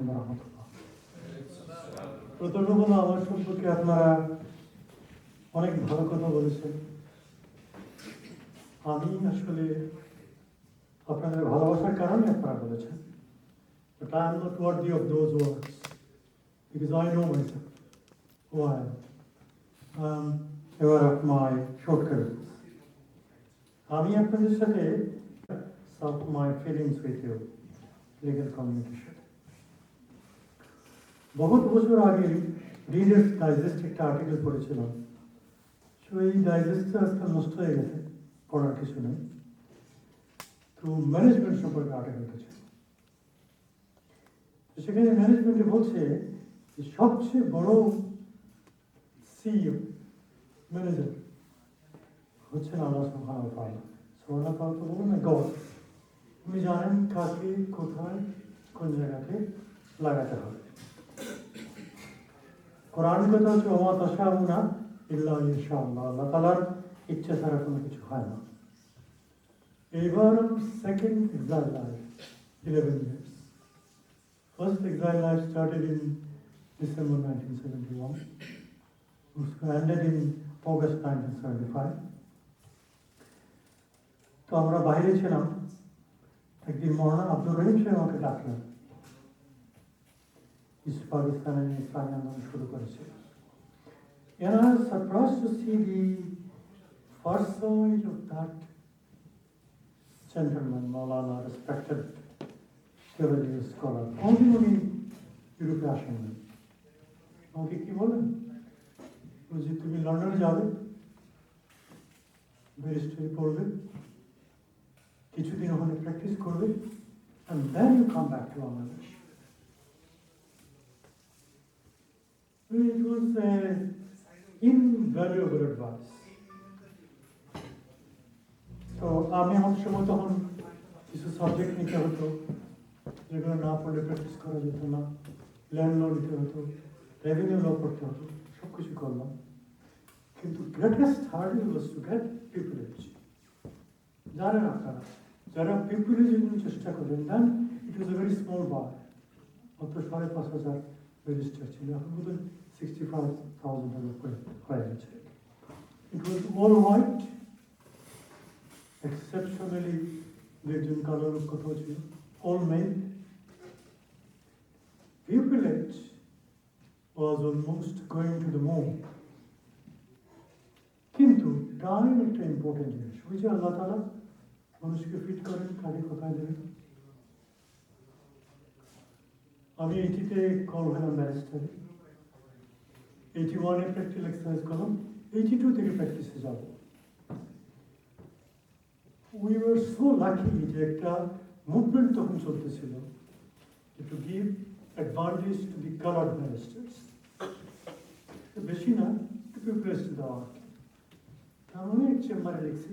عليكم ورحمة الله. সম্পর্কে আপনারা অনেক ভালো কথা বলেছেন। আমি আসলে আপনাদের ভালোবাসার কারণে আপনারা বলেছেন। But I am of those words because I know why ever of my short আমি আপনাদের সাথে my feelings with you legal communication বহুত বছর আগে রিডার্স ডাইজেস্ট একটা আর্টিকেল পড়েছিলাম। সো এই ডাইজেস্টটা আজকাল নষ্ট হয়ে গেছে, পড়ার কিছু নেই। তো ম্যানেজমেন্ট সম্পর্কে আর্টিকেলটা ছিল। তো সেখানে ম্যানেজমেন্টে বলছে যে সবচেয়ে বড় সিইও ম্যানেজার হচ্ছেন আল্লাহ সুবহানাহু ওয়া তাআলা। সুবহানাহু ওয়া তাআলা তো বলুন না গড উনি জানেন কাকে, কোথায়, কোন জায়গাতে লাগাতে হবে। কোরআন কথা হচ্ছে ওমা তাশাউনা ইল্লা ইনশাআল্লাহ। আল্লাহ তাআলার ইচ্ছা ছাড়া কোনো কিছু হয় না। এইবার second exile life eleven years first exile life started in nineteen seventy one ended in August 1975 তো আমরা বাইরে ছিলাম। একদিন মৌলানা আব্দুর রহিম সাহেব আমাকে ডাকলেন। ইস্ট পাকিস্তানে ইসলামী আন্দোলন শুরু করেছে And I was surprised to see the first side of that gentleman, Maulana, respected theology scholar. কোনদিন উনি ইউরোপে আসেননি আমাকে কি বলেন বলছি তুমি লন্ডনে যাবে ব্যারিস্টারি পড়বে কিছুদিন ওখানে প্র্যাকটিস করবে and then you come back to Bangladesh. It was an invaluable advice. তো আমি অনেক সময় তখন কিছু সাবজেক্ট নিতে হতো, যেগুলো না পড়লে প্র্যাকটিস করা যেত না ল্যান্ড ল নিতে হতো রেভিনিউ ল করতে হতো সব কিছু করলাম। কিন্তু greatest hardly was to get pupillage জানেন আপনারা যারা পিপুলেজের চেষ্টা করেন দেন ইট ওয়াজ এ ভেরি স্মল বার অত সাড়ে পাঁচ হাজার রেজিস্টার ছিল। এখন বোধহয় $65,000 prior. It was all white, exceptionally legion color of Kotochi, all men. Pupillage was almost going to the moon. কিন্তু টাইম একটা ইম্পর্টেন্ট জিনিস ওই যে আল্লাহ তারা মানুষকে ফিট করেন কাকে কোথায় দেবেন আমি এটিতে কল হলাম ব্যারিস্টারে এইটি ওয়ানে প্র্যাকটিস এক্সারসাইজ করলাম এইটি টু থেকে প্র্যাকটিসে যাব উই ওয়ার সো লাকি যে একটা মুভমেন্ট তখন চলতেছিল to give advantage to the coloured barristers বেশি না একটু প্রিপারেশন দেওয়া আর কি আমি এক চেম্বারে লিখছি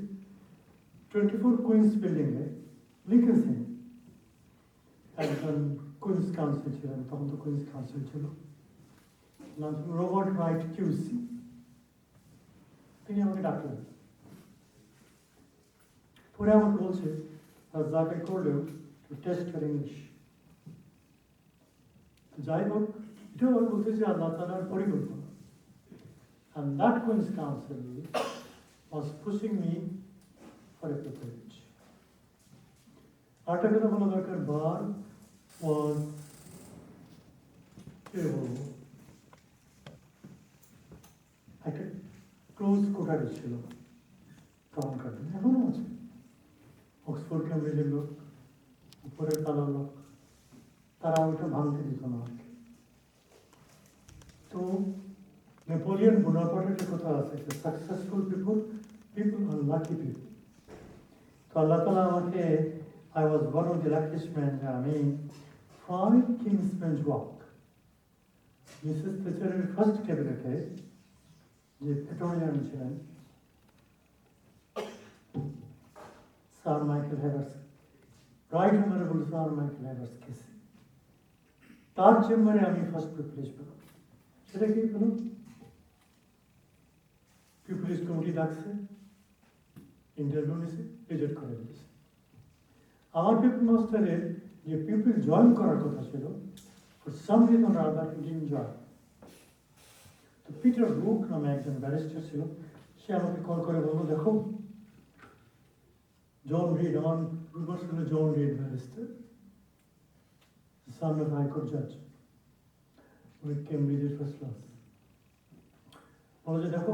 টোয়েন্টি ফোর কুইন্স বিল্ডিংয়ে লিখেছেন একজন কুইন্স কাউন্সিল ছিলেন তখন তো কুইন্স কাউন্সিল ছিল রবার্ট রাইট কিউসি তিনি আমাকে ডাকলেন। পরে আমাকে বলছে যাকে করলেও টেস্ট ইংলিশ যাই হোক, এটাও আমি বলতে আল্লাহ তালার পরিকল্পনা। And that Council was pushing me for a বলা দরকার, বার was বলব একটা ক্লোজ কোটারি ছিল তখনকার দিনে এখনও আছে। অক্সফোর্ড ক্যাম্ব্রিজের লোক উপরের তালার লোক, তারা ওইটা ভাঙতে দিত না তো নেপোলিয়ন বোনাপার্টের একটা কথা আছে সাকসেসফুল পিপুল পিপুল আর লাকি পিপুল তো আল্লাহ তালা আমাকে I was of the luckiest man যে আমি ফাইভ কিংসম্যানস ওয়াক মিসেস থেচারের ফার্স্ট ক্যাবিনেটে যে অ্যাটর্নি ছিলেন sir Michael Havers right honourable sir Michael Havers QC তার চেম্বারে আমি ফার্স্ট প্রিভিলেজ পেলাম সেটা কি পেলাম পিপুলিশ কমিটি ডাকছে ইন্টারভিউ নিছে রিজেক্ট করে দিয়েছে আমার পিপুল মাস্টারের যে পিপুল জয়েন করার কথা ছিল some reason or other he didn't join. তো পিটার বুক নামে একজন ব্যারিস্টার ছিল, সে আমাকে কল করে বলল, দেখো জন রিড আমার রুমার ছিল John Reid barrister of High Court judge with Cambridge first বলো যে, দেখো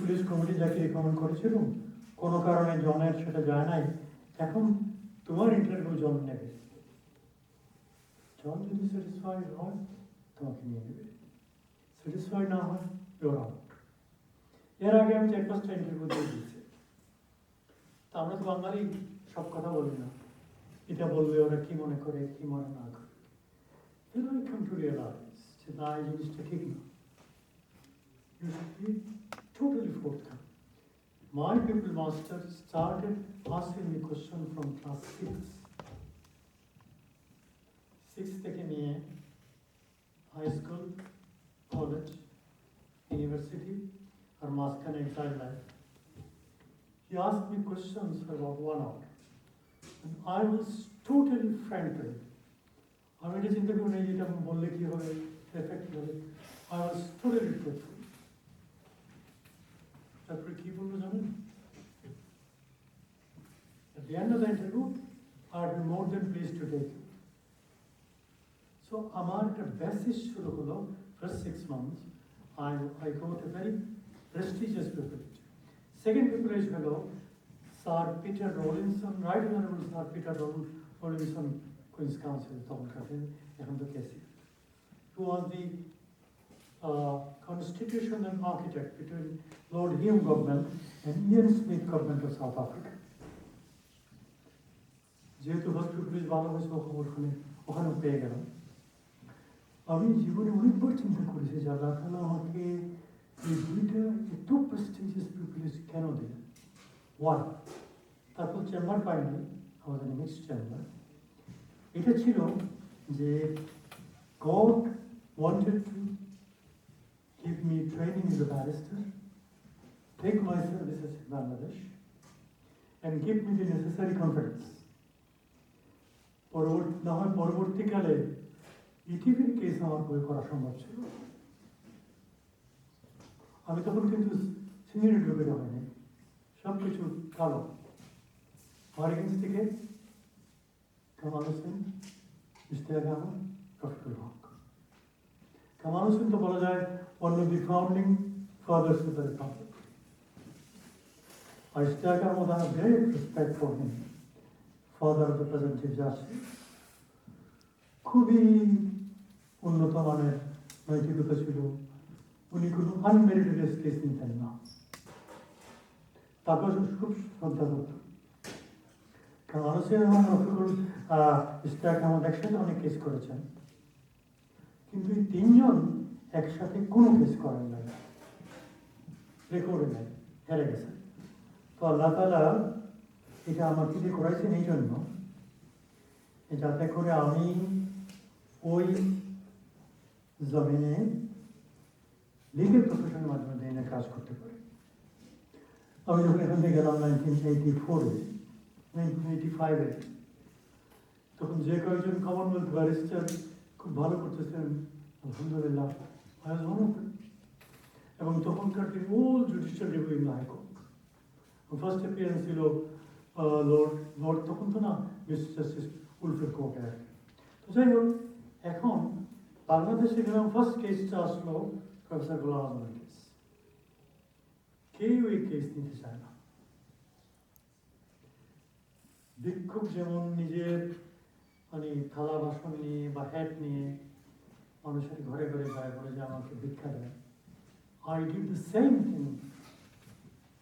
পুলিশ কমিটি যাকে রেকমেন্ড করেছিল, কোনো কারণে জনের সেটা যায় নাই। এখন তোমার ইন্টারভিউ জন নেবে। জন যদি স্যাটিসফাইড হয়, তোমাকে নিয়ে নেবে। স্যাটিসফাইড না হয় ইউর আউট এর আগে আমি চার পাঁচটা ইন্টারভিউ দিয়ে দিয়েছি তা আমরা তো বাঙালি সব কথা বলি না এটা বললে ওরা কি মনে করে কি মনে না করে then I come to realize যে না এই জিনিসটা ঠিক না you should be totally forthcoming my people master started asking me question from class six six থেকে নিয়ে school college ইউনিভার্সিটি আর মাঝখানে exile life he asked me questions for about one hour And I was totally frank with him. আমি এটা চিন্তা করি না যে এটা বললে কি হবে এফেক্ট হবে আই ওয়াজ টোটালি ট্রুথফুল তারপরে কি বলবো জানেন At the end of the interview, I'd be more than pleased to take you. So আমার একটা বেসিস শুরু হলো first six months. I, I go to very prestigious pupillage. Second pupillage হলো Sir Peter Rawlinson, Right Honorable Sir Peter Rawl- Rawlinson, Queen's Counsel, তখনকার দিনে, এখন তো কেসি who was the uh, constitutional architect between Lord Hume government and Ian Smith government of South Africa. যেহেতু hospital police ভালো হয়েছে ও খবর শুনে ওখানে পেয়ে গেলাম আমি জীবনে অনেকবার চিন্তা করেছি যে আল্লাহ তালা আমাকে এই দুইটা এত প্রেস্টিজিয়াস পিপলিস কেন দিলেন ওয়ান তারপর চেম্বার পাইনি আমাদের নেক্সট চেম্বার এটা ছিল যে God wanted to give me training as a barrister, take my services in Bangladesh, and give me the necessary confidence. পরবর্তী না হয় পরবর্তীকালে ইটিভির কেস আমার বই করা সম্ভব ছিল। আমি তখন কিন্তু সিনিয়র ঢুকে সব কিছু কালো। ফরেন্স থেকে কামাল হোসেন ইশতিয়াক আহমদ ডক্টর তো বলা যায় অন্য দি ফাউন্ডিং ফাদার্স আর ইশতিয়াক আহমদ আমার ভেরি প্রেজেন্ট ইজ জাস্টিস খুবই উন্নত মানের নৈতিকতা ছিল। উনি কোনো আনমেরিটেড কেস নিতেন না। তারপর খুব শ্রদ্ধা করত কারণ এবং রফিকুল ইস্তাক আহমদ একসাথে অনেক কেস করেছেন। কিন্তু এই তিনজন একসাথে কোনো কেস করেন নাই। রেকর্ডে নেই, হেরে গেছেন। তো আল্লাহ তালা এটা আমার থেকে করাইছেন এই জন্য যাতে করে আমি ওই জমিনে লিগেল প্রফেশনের মাধ্যমে দিনে কাজ করতে পারি আমি যখন এখান থেকে গেলাম নাইনটিন এইটি ফোরে নাইনটিন এইটি ফাইভে তখন যে কয়েকজন কমনওয়েলথ ব্যারিস্টার খুব ভালো করতেছেন আলহামদুলিল্লাহ I was one of them. এবং তখনকার দিন all judicial review in high court first appearance ছিল লর্ড লর্ড তখন তো না মিস্টার জাস্টিস উলফের কোর্টে আর কি। তো যাই হোক এখন বাংলাদেশে গেলাম ফার্স্ট কেসটা আসলো প্রফেসর গোলাম আজমের কেস কেউ এই কেস নিতে চায় না। ভিক্ষুক যেমন নিজের মানে থালা বাসন নিয়ে বা হ্যাট নিয়ে মানুষের ঘরে ঘরে যায় বলে যে আমাকে ভিক্ষা দেয় I did the same thing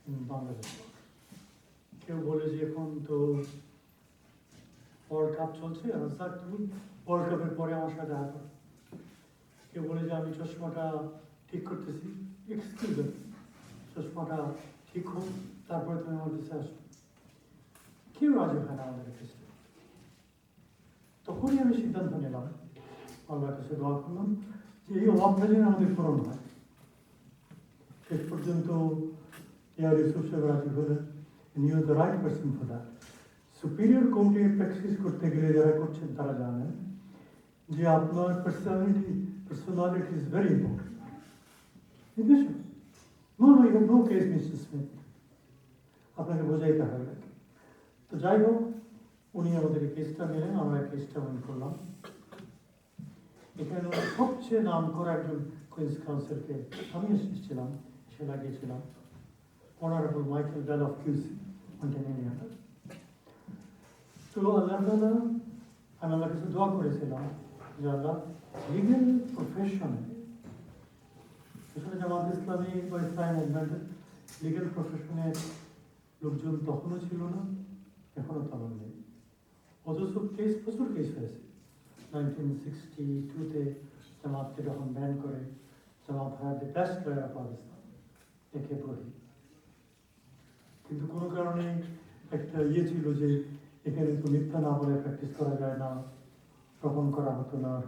in Bangladesh কেউ বলে যে এখন তো ওয়ার্ল্ড কাপ চলছে স্যার তুমি ওয়ার্ল্ড কাপের পরে আমার সাথে দেখা করো। কেউ বলে যে আমি চশমাটা ঠিক করতেছি এক্সকিউজ চশমাটা ঠিক হোক, তারপরে তুমি আমার কাছে আসো। কেউ রাজি হয় না আমাদের কাছে। তখনই আমি সিদ্ধান্ত নিলাম, আল্লাহর কাছে দোয়া করলাম যে এই অভাবটা যেন আমাদের পূরণ হয়। শেষ পর্যন্ত এয়ার ইউসুফ সাহেব রাজি হলেন the right person for that superior কোর্টে প্র্যাকটিস করতে গেলে যারা করছেন তারা জানেন যে আপনার personality personality is very important বুঝেছ no no you know case Mr Smith আপনাকে বোঝাইতে হবে তো যাই হোক উনি আমাদের কেসটা নিলেন আমরা কেসটা উনি করলাম এখানে ওনার সবচেয়ে নাম করা একজন কুইন্স কাউন্সিলকে আমি এসেছিলাম সে লাগিয়েছিলাম honourable Michael Bell of QC মন্টেনেরিয়াটা তো আল্লাহ তালা আমি আল্লাহ কাছে দোয়া করেছিলাম যে আল্লাহ লিগেল প্রফেশনে আসলে জামাত ইসলামী বা ইসলাম মুভমেন্টের লিগেল প্রফেশনের লোকজন তখনও ছিল না, এখনও তেমন নেই। অথচ কেস প্রচুর কেস হয়েছে। নাইনটিন সিক্সটি টুতে জামাতকে যখন ব্যান করে, Jamaat had the best lawyer Pakistan, একে পড়ি কিন্তু কোনো কারণে একটা ইয়ে ছিল যে এখানে তো মিথ্যা না বলে প্র্যাকটিস করা যায় না। তখন করা হতো না।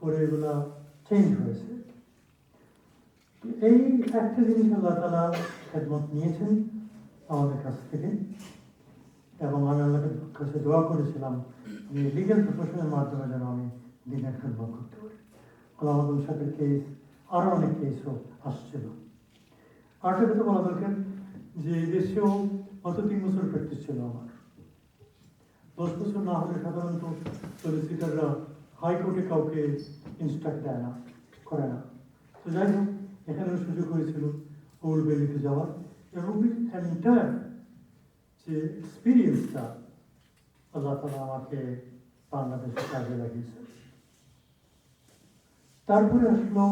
পরে এগুলা চেঞ্জ হয়েছে। এই একটা জিনিস আল্লাহ তালা খেদমত নিয়েছেন আমাদের কাছ থেকে। এবং আমি আল্লাহর কাছে দোয়া করেছিলাম যে লিগেল প্রফেশনের মাধ্যমে যেন আমি দিনের খেদমত করতে পারি। আল্লাহ আমাদের সাথে কেস আরও অনেক কেসও আসছিল। আরেকটা কথা বলা দরকার, যে দেশেও গত তিন বছর প্র্যাকটিস ছিল আমার। বছর না হলে সাধারণত সলিসিটাররা হাইকোর্টে কাউকে ইনস্ট্রাক্ট দেয় না, করে না। তো যাই হোক এখানেও সুযোগ হয়েছিল ওল্ড বেলিতে যাওয়ার এবং এন্টায়ার যে এক্সপিরিয়েন্সটা আল্লাহ তালা আমাকে বাংলাদেশে কাজে লাগিয়েছে। তারপরে আসলো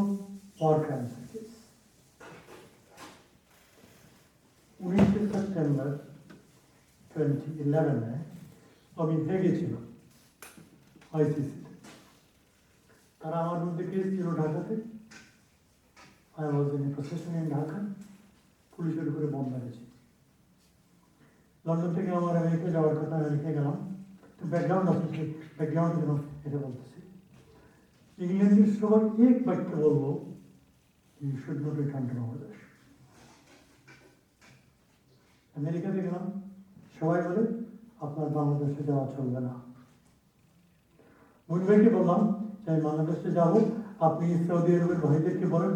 ওয়ার ক্যান্সার কেস উনিশে সেপ্টেম্বর টোয়েন্টি ইলেভেনে আমি ভেগেছিলাম আইসিসিতে। তারা আমার মধ্যে কেস ছিল ঢাকাতে। I was in procession in Dhaka পুলিশের উপরে বন্ধ মেরেছি। লন্ডন থেকে আমার আমেরিকা যাওয়ার কথা আমি লিখে গেলাম। তো ব্যাকগ্রাউন্ড সেই ব্যাকগ্রাউন্ড যেন এটা বলতেছি। ইংল্যান্ডের সবার এক বাক্যে বলব you should not return to Bangladesh আমেরিকাতে গেলাম। সবাই বলে আপনার বাংলাদেশে যাওয়া চলবে না। মুনভাইকে বললাম? যে আমি বাংলাদেশে যাব, আপনি সৌদি আরবের ভাইদেরকে বলেন?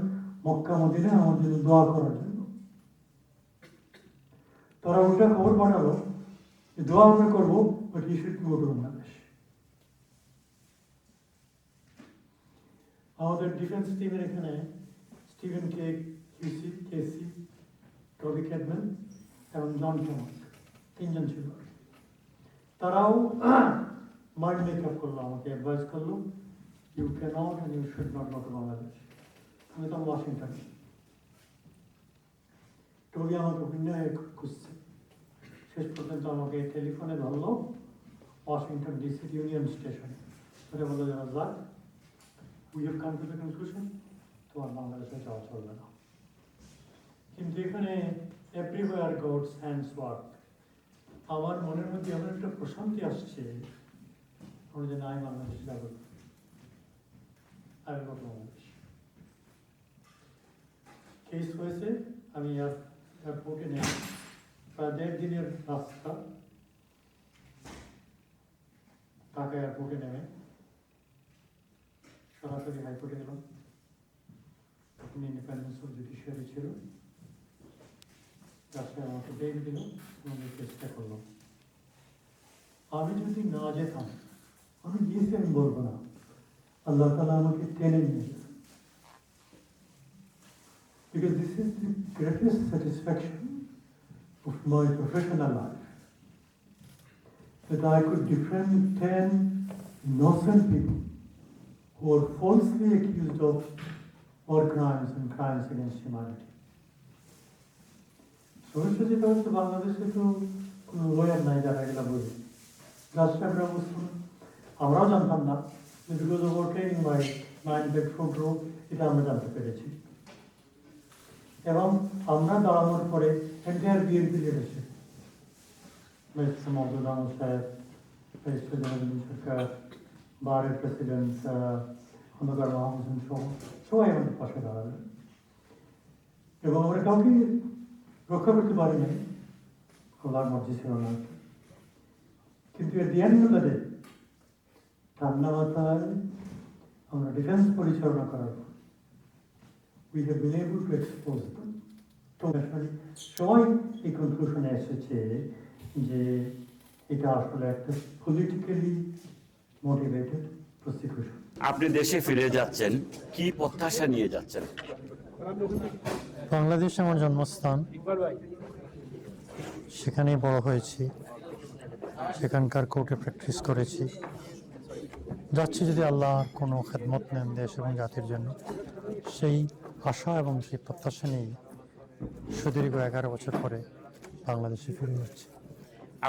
মক্কা মদিনে আমার জন্য দোয়া করার জন্য। তারা উল্টা খবর পাঠালো, যে দোয়া আমরা করব but you should go to Bangladesh. আমাদের ডিফেন্স টিমের এখানে স্টিভেন কে, কিউসি, কেসি টবি ক্যাডম্যান এবং জন কেমন তিনজন ছিল। তারাও মাইন্ড মেকআপ করল, আমাকে অ্যাডভাইস করল you can not and you should not go to Bangladesh আমি তখন ওয়াশিংটনে টবি আমাকে অভিনয় খুঁজছে। শেষ পর্যন্ত আমাকে টেলিফোনে ধরলো ওয়াশিংটন ডিসি ইউনিয়ন স্টেশনে ধরে বলল যেন যাক we have come to the conclusion তোমার বাংলাদেশে যাওয়া চলবে না। কিন্তু এখানে এভরিওয়ার গডস হ্যান্ডস ওয়ার্ক আমার মনের মধ্যে এমন একটা প্রশান্তি আসছে আমি যে নাই বাংলাদেশ যাব আমি বাংলাদেশ। কেস হয়েছে, আমি এয়ারপোর্টে নেই। প্রায় দেড় দিনের রাস্তা। ঢাকা এয়ারপোর্টে নেমে। সরাসরি হাইকোর্টে গেলাম। ইন্ডিপেন্ডেন্স অফ জুডিশিয়ারি ছিল। রাস্তায় আমাকে বেগ দিল এবং এই চেষ্টা করলাম আমি যদি না যেতাম আমি গিয়েছি আমি বলবো না আল্লাহ তালা আমাকে টেনে নিয়ে গেছে Because this is the greatest satisfaction of my professional life. That I could defend 10 innocent people who are falsely accused of war crimes and crimes against humanity. সমস্যা যেটা হচ্ছে বাংলাদেশে তো কোনো লয়ার নাই যারা এগুলো বোঝে রাষ্ট্ররা বুঝতো না আমরাও জানতাম না because of training by nine back four এটা আমরা জানতে পেরেছি। এবং আমরা দাঁড়ানোর পরে entire BNP leadership Mahdul Ahmed Sahib Mr জনাদিন সরকার বারের প্রেসিডেন্ট খন্দকার মাহমুদ হোসেন সহ, সবাই আমাদের পাশে দাঁড়ালেন এবং আমরা কাউকে রক্ষা করতে পারি নাই, আল্লাহর মর্জি ছিল না কিন্তু এর the end of the day ঠান্ডা মাথায় আমরা ডিফেন্স পরিচালনা করার পর we have been able to expose সবাই এই কনক্লুশনে এসেছে যে এটা আসলে একটা পলিটিক্যালি মোটিভেটেড প্রসিকিউশন আপনি দেশে ফিরে যাচ্ছেন, কি প্রত্যাশা নিয়ে যাচ্ছেন? বাংলাদেশ আমার জন্মস্থান। সেখানেই বড় হয়েছি। সেখানকার কোর্টে প্র্যাকটিস করেছি। যাচ্ছি যদি আল্লাহ কোনো খেদমত নেন দেশ এবং জাতির জন্য। সেই আশা এবং সেই প্রত্যাশা নিয়েই সুদীর্ঘ এগারো বছর পরে বাংলাদেশে ফিরে যাচ্ছি।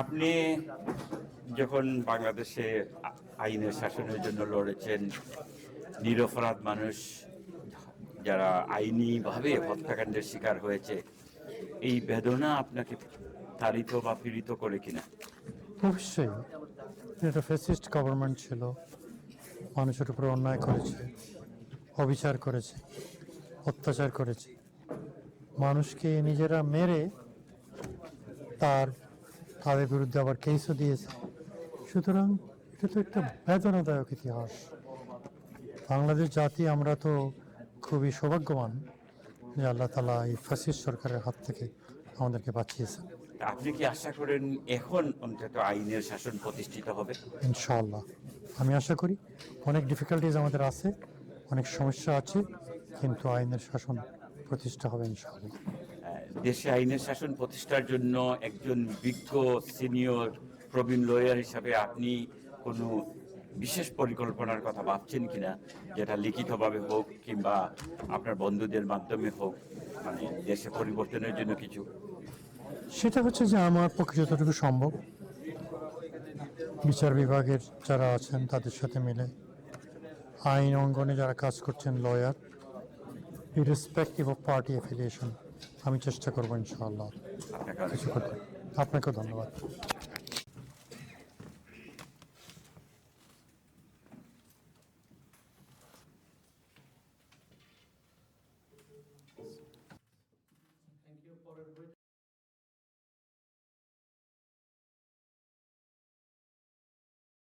আপনি যখন বাংলাদেশে আইনের শাসনের জন্য লড়েছেন, নিরপরাধ মানুষ যারা আইনিভাবে হত্যাকাণ্ডের শিকার হয়েছে, এই বেদনা আপনাকে তাড়িত বা পীড়িত করে কিনা? অবশ্যই। এটা ফেসিস্ট গভর্নমেন্ট ছিল, মানুষের উপর অন্যায় করেছে, অবিচার করেছে, অত্যাচার করেছে। মানুষকে নিজেরা মেরে তার, তাদের বিরুদ্ধে আবার কেসও দিয়েছে। সুতরাং এটা তো একটা বেদনাদায়ক ইতিহাস। বাংলাদেশ জাতি আমরা তো খুবই সৌভাগ্যবান যে আল্লাহ তালা এই ফ্যাসিস্ট সরকারের হাত থেকে আমাদেরকে বাঁচিয়েছেন। আপনি কি আশা করেন এখন অন্তত আইনের শাসন প্রতিষ্ঠিত হবে? ইনশাআল্লাহ। আমি আশা করি অনেক ডিফিকাল্টিজ আমাদের আছে অনেক সমস্যা আছে কিন্তু আইনের শাসন প্রতিষ্ঠা হবে ইনশাআল্লাহ। দেশে আইনের শাসন প্রতিষ্ঠার জন্য একজন বিজ্ঞ সিনিয়র প্রবীণ লয়ার হিসাবে আপনি কোনো বিশেষ পরিকল্পনার কথা ভাবছেন কিনা যেটা লিখিতভাবে হোক কিংবা আপনার বন্ধুদের মাধ্যমে হোক মানে দেশে পরিবর্তনের জন্য কিছু? সেটা হচ্ছে যে আমার পক্ষে যতটুকু সম্ভব বিচার বিভাগের যারা আছেন তাদের সাথে মিলে আইন অঙ্গনে যারা কাজ করছেন lawyer irrespective of party affiliation আমি চেষ্টা করব ইনশাআল্লাহ। আপনাকে কিছু করতে আপনাকেও ধন্যবাদ।